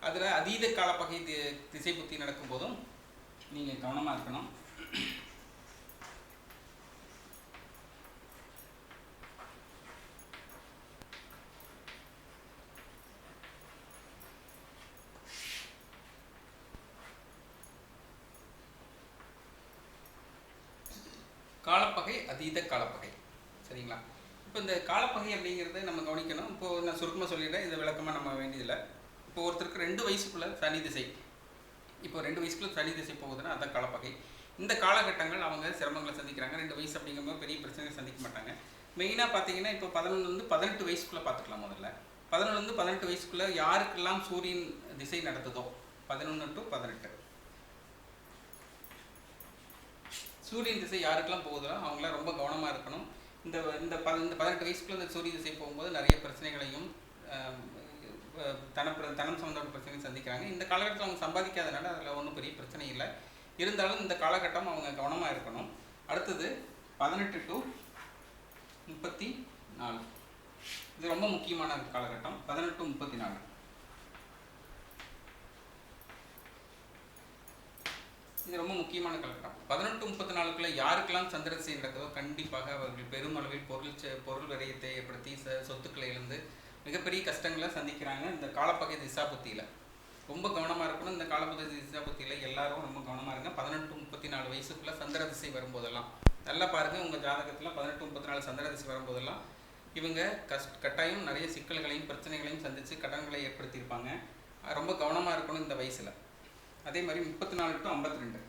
அதில் அதீத காலப்பகை தி- திசை புத்தி நடக்கும்போதும் நீங்கள் கவனமாக இருக்கணும். காலப்பகை அதீத காலப்பகை. சரிங்களா? இப்போ இந்த காலப்பகை அப்படிங்கிறத நம்ம கவனிக்கணும். இப்போது நான் சுருக்கமாக சொல்லிடுறேன். இந்த விளக்கமாக நம்ம வேண்டியதில்லை. இப்போ ஒருத்தருக்கு ரெண்டு வயசுக்குள்ள சனி திசை. இப்போ ரெண்டு வயசுக்குள்ள சனி திசை போகுதுன்னா அதான் காலப்பகை. இந்த காலகட்டங்கள் அவங்க சிரமங்களை சந்திக்கிறாங்க. ரெண்டு வயசு அப்படிங்கும்போது பெரிய பிரச்சனைகள் சந்திக்க மாட்டாங்க. மெயினாக பார்த்தீங்கன்னா இப்போ பதினொன்றுலேருந்து பதினெட்டு வயசுக்குள்ளே பார்த்துக்கலாம் முதல்ல. பதினொன்றுலேருந்து பதினெட்டு வயசுக்குள்ளே யாருக்கெல்லாம் சூரியன் திசை நடத்துதோ? பதினொன்று டு பதினெட்டு. சூரியன் திசை யாருக்கெல்லாம் போகுதோ அவங்களாம் ரொம்ப கவனமாக இருக்கணும். இந்த இந்த ப இந்த பதினெட்டு வயசுக்குள்ளே இந்த சூரிய திசை போகும்போது நிறைய பிரச்சனைகளையும் தன பிர- தனம் சம்மந்தப்பட்ட பிரச்சனையும் சந்திக்கிறாங்க. இந்த காலகட்டத்தில் அவங்க சம்பாதிக்காதனால அதில் ஒன்றும் பெரிய பிரச்சனை இல்லை. இருந்தாலும் இந்த காலகட்டம் அவங்க கவனமாக இருக்கணும். அடுத்தது பதினெட்டு டு முப்பத்தி நாலு. இது ரொம்ப முக்கியமான காலகட்டம். பதினெட்டு முப்பத்தி நாலு. இது ரொம்ப முக்கியமான காலகட்டம். பதினெட்டு முப்பத்தி நாலுக்குள்ள யாருக்கெல்லாம் சந்திர நடக்குதோ கண்டிப்பாக அவர்கள் பெருமளவில் பொருள் செ- பொருள் விரயத்தை ஏற்படுத்தி ச சொத்துக்களை இழந்து மிகப்பெரிய கஷ்டங்களை சந்திக்கிறாங்க இந்த காலப்பகை திசாபுத்தியில். ரொம்ப கவனமாக இருக்கணும். இந்த காலப்பகை திசாபுத்தியில் எல்லாரும் ரொம்ப கவனமாக இருங்க. பதினெட்டு முப்பத்தி நாலு வயசுக்குள்ள சந்திர திசை வரும்போதெல்லாம் நல்லா பாருங்கள் உங்கள் ஜாதகத்தில் பதினெட்டு முப்பத்தி நாலு சந்திர திசை வரும்போதெல்லாம் இவங்க கஷ்ட கட்டாயம் நிறைய சிக்கல்களையும் பிரச்சனைகளையும் சந்தித்து கடன்களை ஏற்படுத்தியிருப்பாங்க. ரொம்ப கவனமாக இருக்கணும் இந்த வயசில். அதே மாதிரி முப்பத்தி நாலு டு ஐம்பத்தி ரெண்டு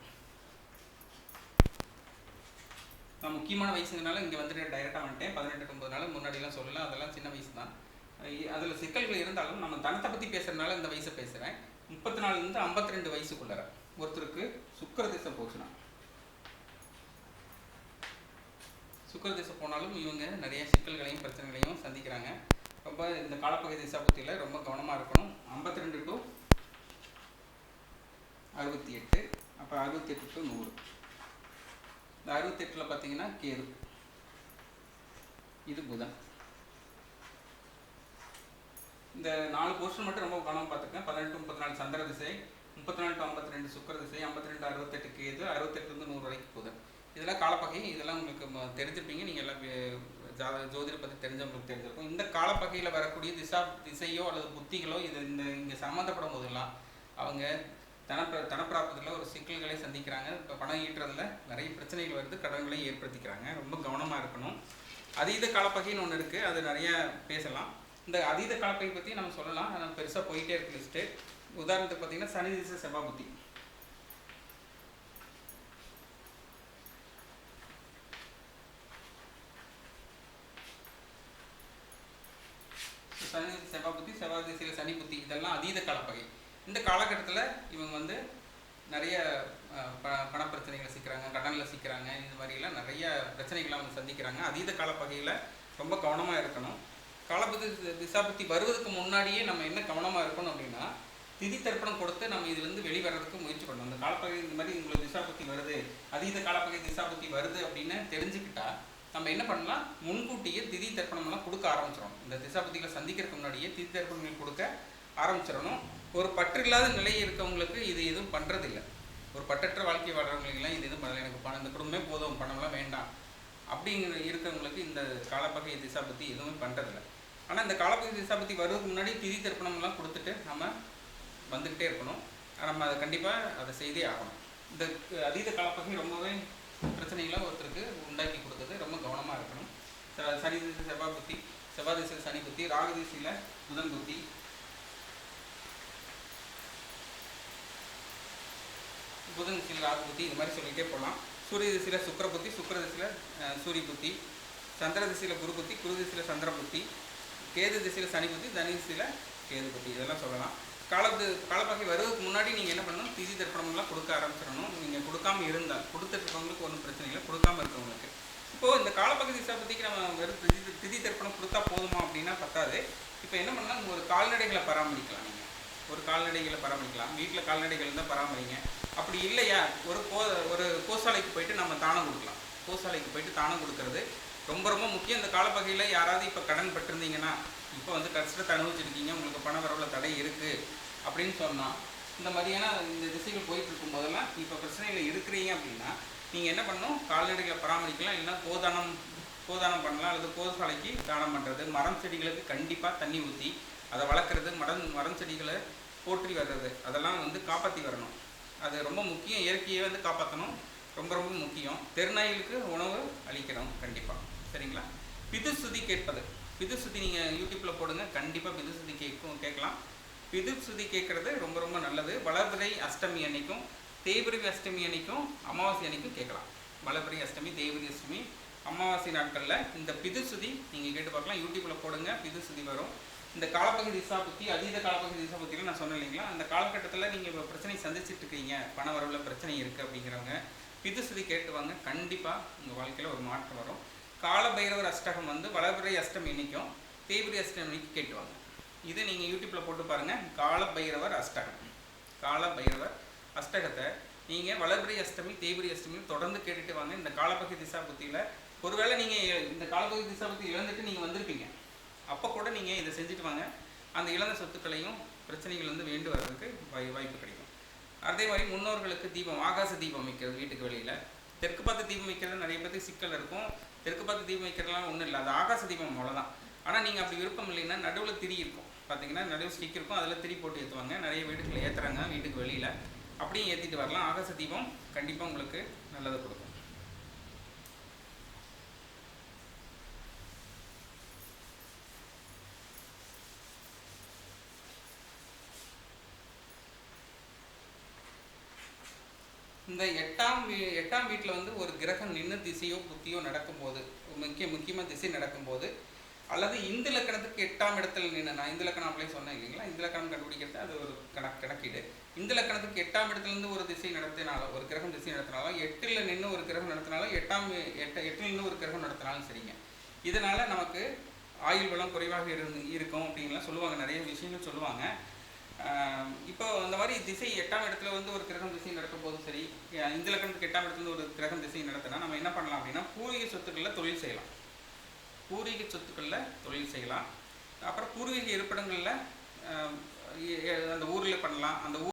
நான் முக்கியமான வயசுங்கனால இங்கே வந்துட்டு டைரெக்டாக வந்துட்டேன். பதினெட்டு டு ஒன்பது நாள் முன்னாடிலாம் சொல்லலாம் அதெல்லாம் சின்ன வயசு தான் அதில் சிக்கல்கள் இருந்தாலும் நம்ம தனத்தை பற்றி பேசுகிறதுனால இந்த வயசை பேசுகிறேன் முப்பத்தி நாலுலேருந்து ஐம்பத்தி ரெண்டு வயசுக்குள்ளார ஒருத்தருக்கு சுக்கர திசை போச்சுன்னா. சுக்கர திசை போனாலும் இவங்க நிறைய சிக்கல்களையும் பிரச்சனைகளையும் சந்திக்கிறாங்க. ரொம்ப இந்த காலப்பகுதி திசை பற்றியில் ரொம்ப கவனமாக இருக்கணும். ஐம்பத்தி ரெண்டு டு அறுபத்தி எட்டு அப்போ அறுபத்தி எட்டு டு நூறு. இந்த அறுபத்தெட்டில் பார்த்தீங்கன்னா கேது. இது புதன். இந்த நாலு போர்ஷன் மட்டும் ரொம்ப கவனம் பார்த்துருக்கேன் பதினெட்டு முப்பத்தி நாலு சந்திர திசை முப்பத்தி நாலு டு ஐம்பத்தி ரெண்டு சுக்கர திசை ஐம்பத்தி ரெண்டு அறுபத்தெட்டு கேது அறுபத்தெட்டுலேருந்து நூறு வரைக்கும் போகுது. இதெல்லாம் காலப்பகை இதெல்லாம் உங்களுக்கு ம- தெரிஞ்சிருப்பீங்க. நீங்கள் எல்லாம் ஜாத ஜோதிட பற்றி தெரிஞ்சவங்களுக்கு தெரிஞ்சிருக்கும். இந்த காலப்பகையில் வரக்கூடிய திசா திசையோ அல்லது புத்திகளோ இது இந்த இங்கே சம்மந்தப்படும் போதெல்லாம் அவங்க தனப்பிர தனப்பிராப்பத்தில் ஒரு சிக்கல்களை சந்திக்கிறாங்க. இப்போ பணம் ஈட்டுறதுல நிறைய பிரச்சனைகள் வருது. கடன்களையும் ஏற்படுத்திக்கிறாங்க. ரொம்ப கவனமாக இருக்கணும். அதீத காலப்பகைன்னு ஒன்று இருக்குது அது நிறைய பேசலாம். இந்த அதீத காலப்பகை பற்றி நம்ம சொல்லலாம். ஆனால் பெருசாக போயிட்டே இருக்கு லிஸ்ட்டு உதாரணத்துக்கு பார்த்தீங்கன்னா சனி திசை செவ்வாய் புத்தி. சனி திசை செவ்வாய் புத்தி செவ்வாய் திசையில் சனி புத்தி. இதெல்லாம் அதீத காலப்பகை இந்த காலகட்டத்தில் இவங்க வந்து நிறைய ப பண பிரச்சனைகளை சிக்கிறாங்க கடனில் சிக்கிறாங்க இது மாதிரிலாம் நிறைய பிரச்சனைகளை அவங்க சந்திக்கிறாங்க. அதீத காலப்பகையில் ரொம்ப கவனமாக இருக்கணும். காலபதி திசாபுத்தி வருவதற்கு முன்னாடியே நம்ம என்ன கவனமாக இருக்கணும் அப்படின்னா திதி தர்ப்பணம் கொடுத்து நம்ம இதுலேருந்து வெளிவரதுக்கு முயற்சி பண்ணணும். அந்த காலப்பகை இந்த மாதிரி உங்களுக்கு திசாபுத்தி வருது அதீத காலப்பகை திசாபுத்தி வருது அப்படின்னு தெரிஞ்சுக்கிட்டா நம்ம என்ன பண்ணலாம்? முன்கூட்டியே திதி தர்ப்பணம்லாம் கொடுக்க ஆரம்பிச்சிடணும். இந்த திசாபுத்திகளை சந்திக்கிறதுக்கு முன்னாடியே திதி தர்ப்பணங்கள் கொடுக்க ஆரம்பிச்சிடணும். ஒரு பற்று இல்லாத நிலை இருக்கவங்களுக்கு இது எதுவும் பண்ணுறதில்ல ஒரு பற்றற்ற வாழ்க்கை வாழ்றவங்களுக்குலாம் இது எதுவும் பண்ணல எனக்கு பணம் இந்த குடும்பமே போதும் பணம்லாம் வேண்டாம். அப்படிங்கிற இருக்கிறவங்களுக்கு இந்த காலப்பகை திசா பற்றி எதுவுமே பண்ணுறதில்ல ஆனால் இந்த காலப்பகுதி திசா பற்றி வருவதுக்கு முன்னாடி திதி திருப்பணம்லாம் கொடுத்துட்டு நம்ம வந்துக்கிட்டே இருக்கணும். நம்ம அதை கண்டிப்பாக அதை செய்தே ஆகணும். இந்த அதீத காலப்பகுதி ரொம்பவே பிரச்சனைகளை ஒருத்தருக்கு உண்டாக்கி கொடுக்குது ரொம்ப கவனமாக இருக்கணும். ச- சனி திசை செவ்வாய் புத்தி. செவ்வாய் திசையில் சனி புத்தி ராகு திசையில் புதன் புத்தி. புதன் திசையில் ராகு புத்தி இது மாதிரி சொல்லிகிட்டே போகலாம். சூரிய திசையில் சுக்கர புத்தி சுக்கர திசையில் சூரிய புத்தி. சந்திர திசையில் குரு புத்தி குரு திசையில் சந்திர புத்தி. கேது திசையில் சனி புத்தி தனி திசையில் கேது புத்தி. இதெல்லாம் சொல்லலாம். காலத்து காலப்பகை வருவதுக்கு முன்னாடி நீங்கள் என்ன பண்ணணும்? திதி தர்ப்பணம்லாம் கொடுக்க ஆரம்பிச்சிடணும். நீங்கள் கொடுக்காம இருந்தால் கொடுத்துட்டு இருக்கவங்களுக்கு ஒன்றும் பிரச்சனை இல்லை. கொடுக்காம இருக்கவங்களுக்கு. இப்போது இந்த காலப்பகுதி திசை பற்றிக்கு நம்ம வெறும் திதி திதி தர்ப்பணம் கொடுத்தா போதுமா அப்படின்னா பத்தாது. இப்போ என்ன பண்ணலாம்? ஒரு கால்நடைகளை பராமரிக்கலாம் நீங்கள் ஒரு கால்நடைகளை பராமரிக்கலாம். வீட்டில் கால்நடைகள் இருந்தால் பராமரிங்க. அப்படி இல்லையா? ஒரு கோ ஒரு கோசாலைக்கு போயிட்டு நம்ம தானம் கொடுக்கலாம். கோசாலைக்கு போயிட்டு தானம் கொடுக்கறது. ரொம்ப ரொம்ப முக்கியம். இந்த காலப்பகையில் யாராவது இப்போ கடன் பட்டிருந்தீங்கன்னா இப்போ வந்து கஷ்டத்தை அனுபவிச்சிருக்கீங்க உங்களுக்கு பண வரவுல தடை இருக்குது அப்படின்னு சொன்னால் இந்த மாதிரியான இந்த திசைகள் போயிட்டு இருக்கும் போதெல்லாம் இப்போ பிரச்சனைகள் இருக்கிறீங்க அப்படின்னா நீங்கள் என்ன பண்ணணும்? கால்நடைகளை பராமரிக்கலாம் இல்லைன்னா கோதானம் கோதானம் பண்ணலாம் அல்லது கோசாலைக்கு தானம் பண்ணுறது மரம் செடிகளுக்கு கண்டிப்பாக தண்ணி ஊற்றி அதை வளர்க்குறது மரம் மரம் செடிகளை போற்றி வர்றது அதெல்லாம் வந்து காப்பாற்றி வரணும். அது ரொம்ப முக்கியம். இயற்கையை வந்து காப்பாற்றணும் ரொம்ப ரொம்ப முக்கியம். தெருநாய்களுக்கு உணவு அளிக்கணும் கண்டிப்பாக சரிங்களா? பிதுசுதி கேட்பது. பிதுசுதி நீங்கள் யூடியூப்பில் போடுங்க. கண்டிப்பாக பிதுசுதி கேட்கும் கேட்கலாம். பிதுசுதி கேட்குறது ரொம்ப ரொம்ப நல்லது. வளர்பிறை அஷ்டமி அன்னைக்கும் தேய்பிரை அஷ்டமி அன்னைக்கும் அமாவாசை அன்னைக்கும் கேட்கலாம். வளர்பிறை அஷ்டமி தேய்பிரை அஷ்டமி அமாவாசை நாட்களில் இந்த பிதுசுதி நீங்கள் கேட்டு பார்க்கலாம். யூடியூப்பில் போடுங்க பிதுசுதி வரும். இந்த காலப்பகுதி திசா பற்றி அதீத காலப்பகுதி திசா பற்றிலாம் நான் சொன்னேன் இல்லைங்களா? அந்த காலகட்டத்தில் நீங்கள் இப்போ பிரச்சனை சந்திச்சுட்டு இருக்கீங்க. பண வரவில் பிரச்சனை இருக்குது அப்படிங்கிறவங்க பிதுசுதி கேட்டு வாங்க. கண்டிப்பாக உங்கள் வாழ்க்கையில் ஒரு மாற்றம் வரும். கால பைரவர் அஷ்டகம் வந்து வளர்பிறை அஷ்டமி இன்னைக்கும் தேய்பிரை அஷ்டமி இன்னைக்கு கேட்டுவாங்க. இது நீங்கள் யூடியூப்பில் போட்டு பாருங்கள் கால பைரவர் அஷ்டகம். கால பைரவர் அஷ்டகத்தை நீங்கள் வளர்பிறை அஷ்டமி தேய்பிரை அஷ்டமி தொடர்ந்து கேட்டுட்டு வாங்க. இந்த காலப்பகுதி திசா புத்தியில் ஒருவேளை நீங்கள் இந்த காலப்பகுதி திசா புத்தி இழந்துட்டு நீங்கள் வந்திருப்பீங்க. அப்போ கூட நீங்கள் இதை செஞ்சுட்டு வாங்க. அந்த இழந்த சொத்துக்களையும் பிரச்சனைகள் வந்து வேண்டு வர்றதுக்கு வாய் வாய்ப்பு கிடைக்கும். அதே மாதிரி முன்னோர்களுக்கு தீபம் ஆகாச தீபம் வைக்கிறது வீட்டுக்கு வெளியில். தெற்கு பார்த்து தீபம் வைக்கிறது நிறைய பேருக்கு சிக்கல் இருக்கும். தெற்கு பார்த்து தீபம் வைக்கிறதுலாம் ஒன்றும் இல்லை. அது ஆகாச தீபம் அவ்வளோதான் ஆனால் நீங்கள் அப்படி விருப்பம் இல்லைன்னா நடுவில் திரி இருக்கும். பார்த்தீங்கன்னா நடுவில் ஸ்டிக் இருக்கும். அதில் திரி போட்டு ஏற்றுவாங்க நிறைய வீடுகளில் ஏற்றுறாங்க வீட்டுக்கு வெளியில். அப்படியும் ஏற்றிட்டு வரலாம். ஆகாச தீபம் கண்டிப்பாக உங்களுக்கு நல்லதை கொடுக்கும். இந்த எட்டாம் வீ எட்டாம் வீட்டில் வந்து ஒரு கிரகம் நின்று திசையோ புத்தியோ நடக்கும்போது முக்கிய முக்கியமாக திசை நடக்கும்போது அல்லது இந்த லக்கணத்துக்கு எட்டாம் இடத்துல நின்று நான் இந்த லக்கணம் அப்படியே சொன்னேன் இல்லைங்களா? இந்த லக்கணம் கண்டுபிடிக்கிறது அது ஒரு கணக்கு கணக்கீடு. இந்த லக்கணத்துக்கு எட்டாம் இடத்துலேருந்து ஒரு திசை நடத்தினாலும் ஒரு கிரகம் திசை நடத்தினாலும் எட்டில் நின்று ஒரு கிரகம் நடத்தினாலும் எட்டாம் எட்ட எட்டில் நின்று ஒரு கிரகம் நடத்தினாலும் சரிங்க. இதனால் நமக்கு ஆயுள் வளம் குறைவாக இருந்து இருக்கும் அப்படின்லாம் சொல்லுவாங்க. நிறைய விஷயங்கள் சொல்லுவாங்க. இப்போ அந்த மாதிரி திசை எட்டாம் இடத்துல வந்து ஒரு கிரகம் திசை நடக்கும் போதும் சரி இந்த லக்கணத்துக்கு எட்டாம் இடத்துல இருந்து ஒரு கிரகம் திசை நடத்தினா நம்ம என்ன பண்ணலாம் அப்படின்னா பூர்வீக சொத்துக்களில் தொழில் செய்யலாம். பூர்வீக சொத்துக்களில் தொழில் செய்யலாம். அப்புறம் பூர்வீக இருப்பிடங்களில் அந்த ஊரில் பண்ணலாம். அந்த ஊர்